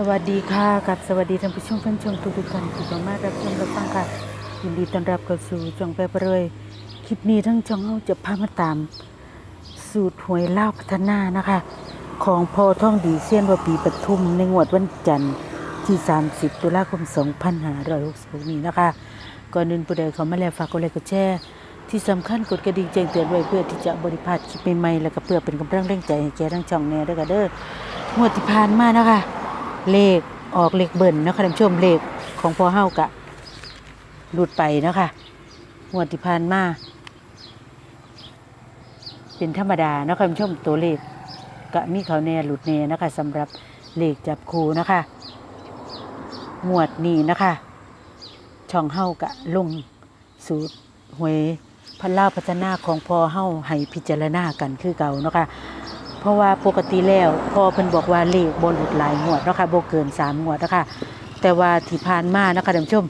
สวัสดีค่ะกับสวัสดีท่านผู้ชมแฟนชมทุกท่านที่เข้ามารับชมรับฟังค่ะยินดีต้อนรับเข้าสู่ช่องแปรเปรยคลิปนี้ทั้งช่องเราจะพามาตาม สูตรหวยเล่าพัฒนานะคะ ของพอท่องดีเซียนวปีปทุมในงวดวันจันทร์ที่ 30 ตุลาคม 2566 นี้นะคะ ก่อนอื่นผู้ใดเขามาแล้วฝากกดไลค์กดแชร์ที่สำคัญกดกระดิ่งแจ้งเตือนไว้เพื่อที่จะบริพาดคลิปใหม่ๆแล้วก็เพื่อเป็นกำลังแรงใจให้แก่ทั้งช่องแน่ด้วยกันเด้องวดที่ผ่านมานะคะ เลขออกเลขเบิ่นนะคะท่านผู้ชมเลขของพอเฮากะหลุดไปนะคะงวดที่ผ่านมาเป็นธรรมดานะคะท่านผู้ชมตัวเลขกะมีเขาแน่หลุดแน่นะคะสำหรับเลขจับคูนะคะงวดนี้นะคะ ช่องเฮากะลงสูตรหวยพันล่าพัฒนาของพอเฮาให้พิจารณากันคือเก่านะคะ เพราะว่าปกติแล้วพอเพิ่นบอกว่าเลขบนหลุดหลายงวดเนาะค่ะบ่เกินสามงวดเนาะค่ะแต่ว่าที่ผ่านมานะคะท่านผู้ชม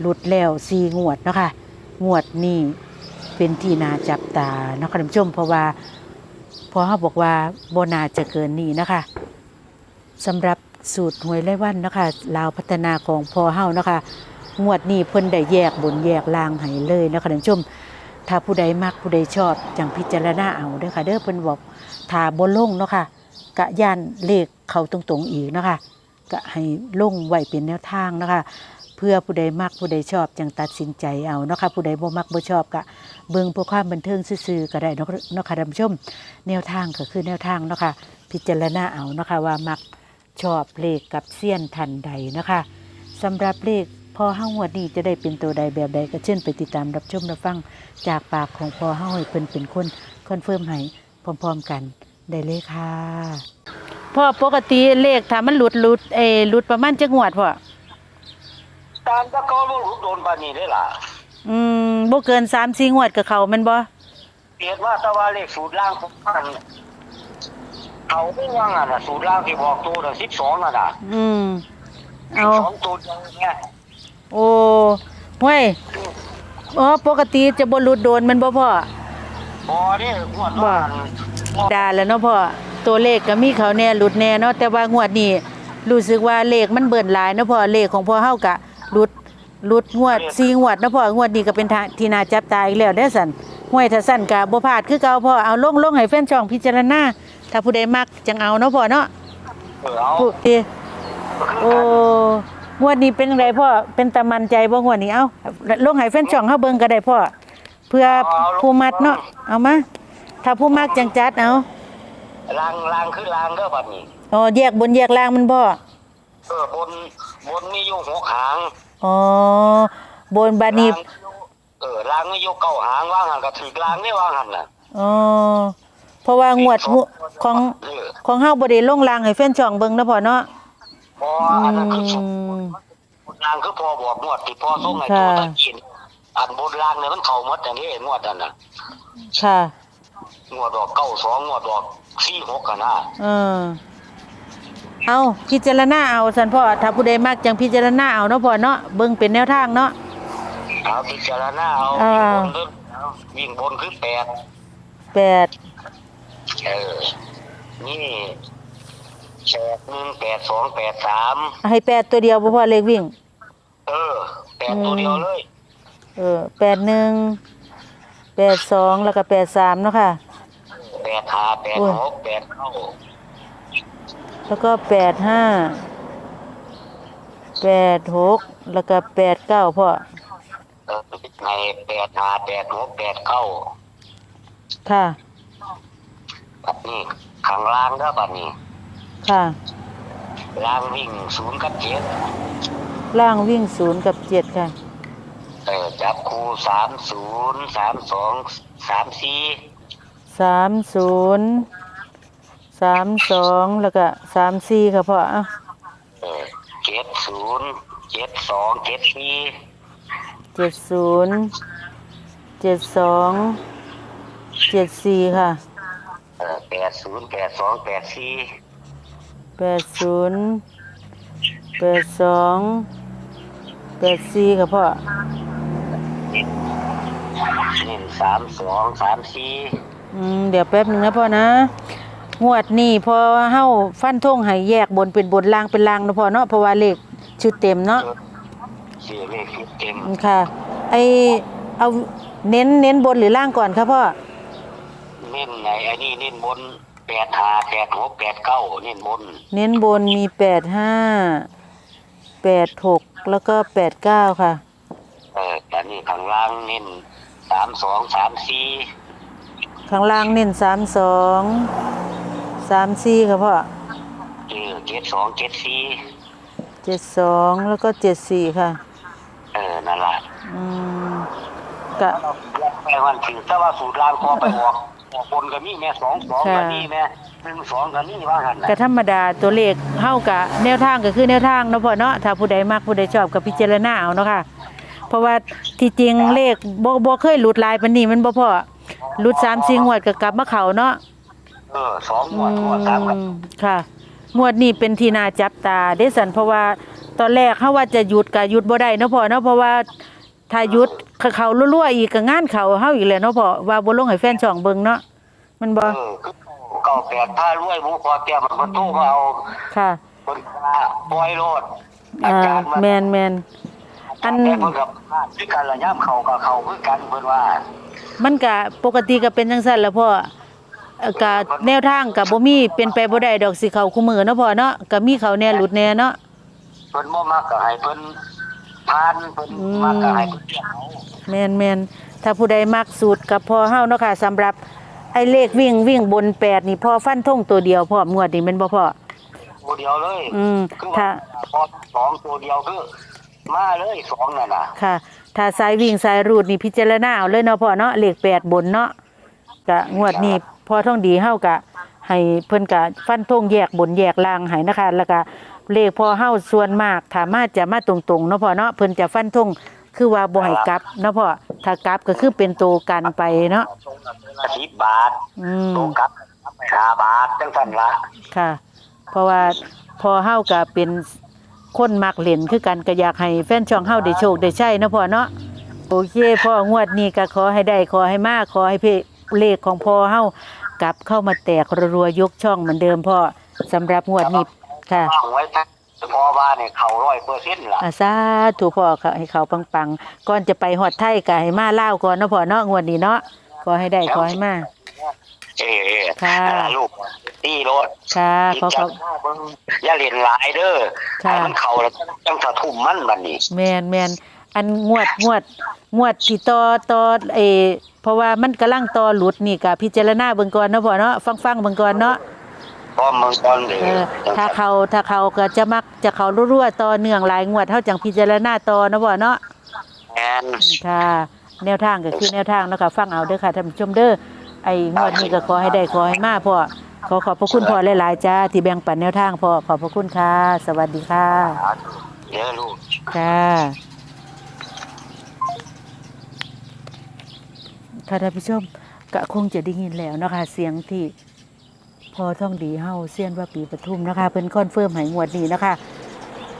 หลุดแล้วสี่งวดเนาะค่ะงวดนี้เป็นที่น่าจับตาเนาะคะท่านผู้ชมเพราะว่าพอเฮาบอกว่าบ่น่าจะเกินนี้นะคะสำหรับสูตรหวยไร่วันนะคะลาวพัฒนาของพอเฮานะคะงวดนี้เพิ่นได้แยกบนแยกล่างให้เลยนะคะท่านผู้ชมถ้าผู้ใดมักผู้ใดชอบจังพิจารณาเอาเด้อค่ะเด้อเพิ่นบอก ถ้าบ่ลงเนาะค่ะกะย่านเลขเขาตรงๆอีกเนาะค่ะกะให้ลงไว้เป็นแนวทางเนาะค่ะเพื่อผู้ใดมักผู้ใดชอบจังตัดสินใจเอาเนาะค่ะผู้ใดบ่มักบ่ชอบกะเบิ่งเพื่อความบันเทิงซื่อๆก็ได้เนาะเนาะค่ะท่านผู้ชมแนวทางก็คือแนวทางเนาะค่ะพิจารณาเอาเนาะค่ะว่ามักชอบเลขกับเสี้ยนทันใดเนาะค่ะสำหรับเลขพอห้างวดนี้จะได้เป็นตัวใดแบบใดก็เช่นไปติดตามรับชมรับฟังจากปากของพอห้าให้เพิ่นเป็นคนคอนเฟิร์มให้ พร้อมๆกันได้เลยค่ะพ่อปกติเลขถ้ามันหลุดหลุดเออหลุดประมาณจักงวดพ่อตามตะกอนว่าหลุดโดนปานนี้ได้ล่ะอืมบ่เกิน3 4งวดกับเขาแม่นบ่เรียกว่าแตะว่าเลขสูตรล่างของมันเขาไม่ว่างอะนะสูตรล่างที่บอกตัวน่ะสิบสองน่ะนะอืมสิเอาบสองตัวเดียวเนี่ยโอ้ห้วยอ๋อปกติจะบ่หลุดโดนแมันบ่พ่อ พอเนี่ยงวดว่าดาแล้วเนาะพ่อตัวเลขก็มีเขาแน่หลุดแน่เนาะแต่ว่างวดนี้รู้สึกว่าเลขมันเบิ่นหลายเนาะพ่อเลขของพ่อเฮากะหลุดหลุดงวด4งวดเนาะพ่องวดนี้ก็เป็นทางที่น่าจับตาอีกแล้วเด้อสั่นห้วยถ้าสั่นก็บ่พลาดคือเก่าพ่อเอาลงลงให้แฟนช่องพิจารณาถ้าผู้ใดมักจังเอาเนาะพ่อเนาะเออเอาผู้เอโอ้งวดนี้เป็นจังไดพ่อเป็นตามันใจบ่งวดนี้เอาลงให้แฟนช่องเฮาเบิ่งก็ได้พ่อ เพื่อผู้มักเนาะเอามาถ้าผู้มักจังจัดเอาล่างล่างคือล่างเด้อบัดนี้อ๋อแยกบนแยกล่างมันบ่เออบนบนมีอยู่หกหางอ๋อบนบานีล่างเออล่างมีอยู่เก้าหางว่างหันก็ถือล่างนี่ว่างหันน่ะอ๋อเพราะว่างวดงวดของเออของเฮาบ่ได้ลงล่างให้แฟนช่องเบิ่งนะพ่อเนาะพออือันนั้นคือสูตรมล่างคือพอบอกงวดที่พอส่งให้ค่ะตัวตะกิน อันบนล่างเนี่ยมันเข้าหมดอย่างนี้งวดนั้นน่ะค่ะ งวดดอกเก้าสองงวดดอกสี่หกกันนะเออ เอาพิจารณาเอาซั่นพ่อถ้าผู้ใดมักจังพิจารณาเอาเนาะพ่อเนาะเบิ่งเป็นแนวทางเนาะ เอาพิจารณาเอาอ่า วิ่งบนคือแปดแปดเออนี่แปดหนึ่งแปดสองแปดสามให้แปดตัวเดียวบ่พ่อเลขวิ่ง เออแปดตัวเดียวเลย เออแปดหนึ่งแปดสองแล้วก็แปดสามเนาะค่ะ แปดห้าแปดโอ้ยหกแปดเก้าแล้วก็แปดห้าแปดหกแล้วก็แปดเก้าพ่อเออในแปดห้าแปดหกแปดเก้าค่ะ บัดนี้ข้างล่างเด้อบัดนี้ค่ะล่างวิ่งศูนย์กับเจ็ดล่างวิ่งศูนย์กับเจ็ดค่ะ เออจับคู่สามศูนย์สามสองสามสี่สามศูนย์สามสองแล้วก็สามสี่ค่ะพ่อเอ้าเออเจ็ดศูนย์เจ็ดสองเจ็ดสี่เจ็ดศูนย์เจ็ดสองเจ็ดสี่ค่ะเออแปดศูนย์แปดสองแปดสี่แปดศูนย์แปดสองแปดสี่ค่ะพ่อ หนึ่งสามสองสามสี่อืมเดี๋ยวแป๊บหนึ่งนะพ่อนะงวดนี้พอเฮาฟันธงให้แยกบนเป็นบนล่างเป็นล่างเนาะพ่อเนาะเพราะว่าเลขชุดเต็มเนาะเสียเลขชุดเต็มค่ะ ไอเอาเน้นเน้นบนหรือล่างก่อนครับพ่อเน้นไหนไอ้นี่เน้นบนแปดหาแปดหกแปดเก้าเน้นบน เน้นบนมีแปดห้าแปดหกแล้วก็แปดเก้าค่ะเออแต่ นี่ข้างล่างเน้นสามสองสามสี่ข้างล่างเน้นสามสองสามสี่ค่ะพ่อเออเจ็ดสองเจ็ดสี่เจ็ดสองแล้วก็เจ็ดสี่ค่ะ เออนั่นแหละอืมกะแม่วันถือแต่ว่าสูตรล่างคอไปออกออกบนก็มีแม่สองสองค่ะก็มีแม่หนึ่งสองก็มีว่าหันแหละกะธรรมดาตัวเลขเท่ากับแนวทางก็คือแนวทางเนาะพ่อเนาะถ้าผู้ใดมักผู้ใดชอบก็พิจารณาเอาเนาะค่ะ เพราะว่าที่จริงเลขบ่บ่เคยหลุดลายปานนี้มันบ่พอหลุด3 4งวดก็กลับมาเข้าเนาะเออสองหมอืวดหมวดสามกับมค่ะ งวดนี้เป็นที่น่าจับตาเด้สันเพราะว่าตอนแรกเฮาว่าจะหยุดก็หยุดบ่ได้เนาะพ่อเนาะเพราะว่าถ้าหยุดเขารั่วๆอีกก็งานเขาเฮาอีกแล้วเนาะพ่อว่าบ่ลงให้แฟนช่องเบิ่งเนาะมันบ่เออคือเก่าแปดถ้ารวยหมูคอแก้วมันคนโทรมาเอาค่ะ คนกล้าปล่อยโลดอาอ่าจารย์มันแม่นแม่น อัน แต่เพิ่นกับคือกันระย่ำเขากับเขาคือกันเพิ่นว่ามันก็ปกติก็เป็นจังซั่นแหล้วพ่อเอ่อก็แนวทางก็บ่มีเป็นไปบ่ได้ดอกสิเข้าคู่มือเนาะพ่อเนาะก็มีเขาแน่หลุดแน่เนาะ เพิ่นบ่มักก็ให้เพิ่นทานเพิ่นอืม มักก็ให้เพิ่นเลี้ยงเอาแม่นแม่นถ้าผู้ใดมักสูตรกับพ่อเฮาเนาะค่ะสำหรับไอ้เลขวิ่งวิ่งบนแปดนี่พ่อฟันธงตัวเดียวพ่องวดนี่แม่นบ่พ่อ ตัวเดียวเลย อืมคือถ้าว่าพอสองตัวเดียวคือ มาเลยสองนั่นน่ะค่ะ ถ้าสายวิ่งสายรูดนี่พิจารณาเอาเลยเนาะพ่อเนาะเลขแปดบนเนาะก็งวดนี้พ่อท่องดีเฮากะ ให้เพิ่นกะฟันธงแยกบนแยกล่างให้นะคะ แล้วก็เลขพ่อเฮาส่วนมากถ้ามาจะมาตรงๆเนาะพ่อเนาะเพิ่นจะฟันธงคือว่าบ่ให้กลับเนาะพ่อถ้ากลับก็คือเป็นโตกันไปเนาะตรงนั้นละสิบบาทอืมตรงกับไปห้าบาทจังซั่นละค่ะ เพราะว่าพอเฮาก็เป็น คนมักเล่นคือกันก็อยากให้แฟนช่องเฮาได้โชคได้ใช้เนาะพ่อเนาะโอเคพ่องวดนี้ก็ขอให้ได้ขอให้มากขอให้เพเลขของพ่อเฮากลับเข้ามาแตกรัวๆยกช่องเหมือนเดิมพ่อสำหรับงวดนี้ค่ะวางไว้ถ้าพอว่าเนี่ยเขาร้อยเปอร์เซ็นต์ล่ะอาสาถูกพ่อค่ะให้เขาปังๆก่อนจะไปฮอดไทยก็ให้มาลาวก่อนเนาะพ่อเนาะงวดนี้เนาะขอให้ได้ขอให้มาเออ เออค่ะอ่าลูกตีรถค่ะ ขอขอบอย่าเล่นหลายเด้อค่ะ ให้มันเข้าแล้วจังสะทุ่มมันบัดนี้ แมนแมนอันงวดงวดงวดที่ต่อต่อเออเพราะว่ามันกำลังต่อหลุดนี่ก็พิจารณาเบิ่งก่อนเนาะพ่อเนาะฟังฟังๆเบิ่งก่อนเนาะพร้อมเมืองก่อนเลยเออถ้าเขาถ้าเขาก็จะมักจะเขารั่วๆต่อเนื่องหลายงวดเฮาจังพิจารณาต่อเนาะพ่อเนาะแอนค่ะแนวทางก็คือแนวทางเนาะค่ะฟังเอาเด้อค่ะท่านผู้ชมเด้อ ไอ้งวดนี้ก็ขอให้ได้ขอให้มาพ่อขอขอบพระคุณพ่อหลายๆจ้าที่แบ่งปันแนวทางพ่อขอบพระคุณค่ะ สวัสดีค่ะเด้อลูก ค่ะค่ะท่านผู้ชมก็คงจะได้ยินแล้วนะคะ เสียงที่พอท่องดีเฮาเซียนว่าปีปทุมนะคะเพิ่นคอนเฟิร์มให้งวดนี้นะคะ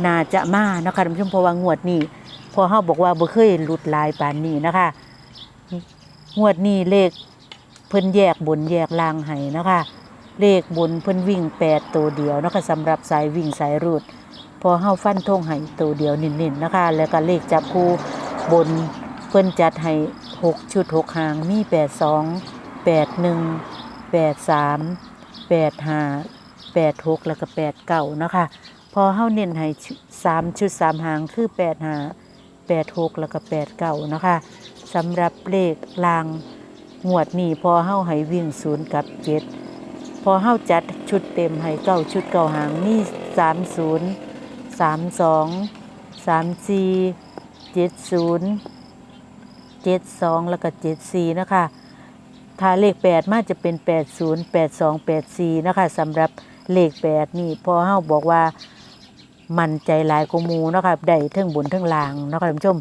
น่าจะมานะคะท่านผู้ชมเพราะว่างวดนี้พอเฮาบอกว่าบ่เคยหลุดลายปานนี้นะคะ งวดนี้เลข เพิ่นแยกบนแยกล่างให้นะคะ เลขบนเพิ่นวิ่งแปดตัวเดียวนะคะสำหรับสายวิ่งสายรูด พอเฮาฟันธงให้ตัวเดียวเน้นๆนะคะ แล้วก็เลขจับคู่บนเพิ่นจัดให้6ชุด6หางมี82 81 83 85 86แล้วก็89นะคะพอเฮาเน้นให้ชุ3ชุด3หางคือ85 86แล้วก็89นะคะสำหรับเลขลาง งวดนี้พอเฮาให้วิ่ง0กับ7พอเฮาจัดชุดเต็มให้เก้าชุดเก้าหางนี่สามี30สามสองสามสี่เจ็ดศูนย์เจ็ดสองแล้วก็เจ็ดสี่นะคะถ้าเลขแปดมาจะเป็นแปดศูนย์แปดสองแปดสี่นะคะสำหรับเลขแปดนี่พอเฮาบอกว่ามันใจหลายกมูนะคะได้ทั้งบนทั้งล่างนะคะท่านผู้ชม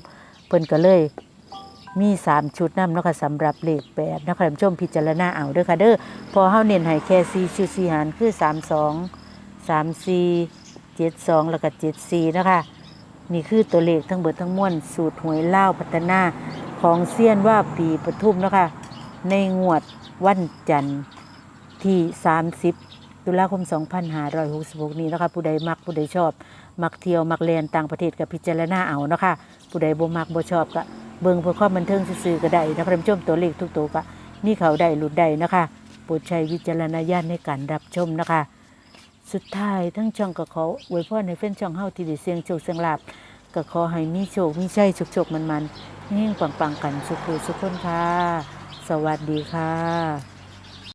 เพิ่นก็เลย มีสามชุดนำนะคะสำหรับเลขแปดนะคะท่านผู้ชมพิจารณาเอาเด้อค่ะเด้อพอเฮาเน้นให้แค่สี่ชุดสี่หารคือสามสองสามสี่เจ็ดสองแล้วก็เจ็ดสี่นะคะนี่คือตัวเลขทั้งเบิดทั้งมวลสูตรหวยเล่าพัฒนาของเซียนว่าปีปทุมนะคะในงวดวันจันทร์ที่ 30 ตุลาคม 2566 นี้นะคะผู้ใดมักผู้ใดชอบ มักเที่ยว มักแลนต่างประเทศก็พิจารณาเอานะคะผู้ใดบ่มักบ่ชอบก็ เบิ่งเพื่อความบันเทิงซื่อๆก็ได้นะคะท่านผู้ชมตัวเลขทุกตัวก็มีเขาได้หลุดได้นะคะโปรดใช้วิจารณญาณในการรับชมนะคะ สุดท้ายทั้งช่องก็ขออวยพรในเฟ้นช่องเฮาที่ได้เสียงโชคเสียงลาบก็ขอให้มีโชคมีชัยโชคๆมันๆเฮงปังๆกันสุขๆสุขคนค่ะ สวัสดีค่ะ